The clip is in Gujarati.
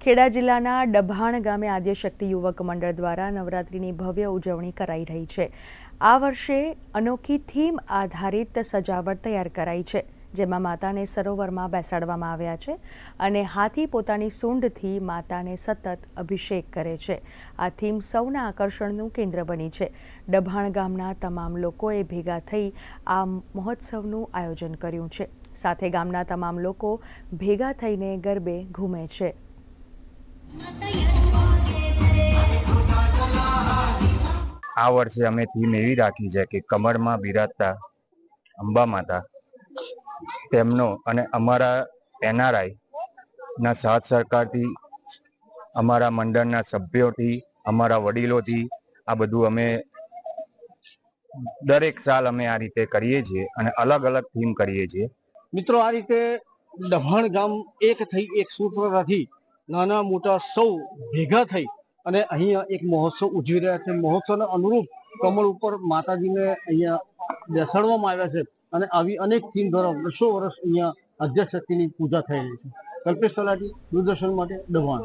ખેડા જિલ્લાના ડભાણ ગામે આદ્યશક્તિ યુવક મંડળ દ્વારા નવરાત્રિની ભવ્ય ઉજવણી કરાઈ રહી છે. આ વર્ષે અનોખી થીમ આધારિત સજાવટ તૈયાર કરાઈ છે, જેમાં માતાને સરોવરમાં બેસાડવામાં આવ્યા છે અને હાથી પોતાની સૂંઢથી માતાને સતત અભિષેક કરે છે. આ થીમ સૌના આકર્ષણનું કેન્દ્ર બની છે. ડભાણ ગામના તમામ લોકોએ ભેગા થઈ આ મહોત્સવનું આયોજન કર્યું છે. સાથે ગામના તમામ લોકો ભેગા થઈને ગરબે ઘૂમે છે. આ વર્ષે અમે થીમ એવી રાખી છે કે કમરમાં બિરાજતા અંબા માતા. તેમનો અને અમારા એનઆરઆઈ ના સાથ સહકારથી અમારા મંડળના સભ્યોથી, અમારા વડીલોથી આ બધું અમે દરેક સાલ અમે આ રીતે કરીએ છીએ અને અલગ અલગ થીમ કરીએ છીએ. મિત્રો, આ રીતે દભાણ ગામ એક થઈ, એક સૂત્રતાથી નાના મોટા સૌ ભેગા થઈ અને અહીંયા એક મહોત્સવ ઉજવી રહ્યા છે. મહોત્સવને અનુરૂપ કમળ ઉપર માતાજીને અહીંયા બેસાડવામાં આવ્યા છે અને આવી અનેક ટીમ દ્વારા વર્ષો વર્ષ અહીંયા આદ્યશક્તિની પૂજા થઈ રહી છે. કલ્પેશ તલાટી દૂરદર્શન માટે દભાણ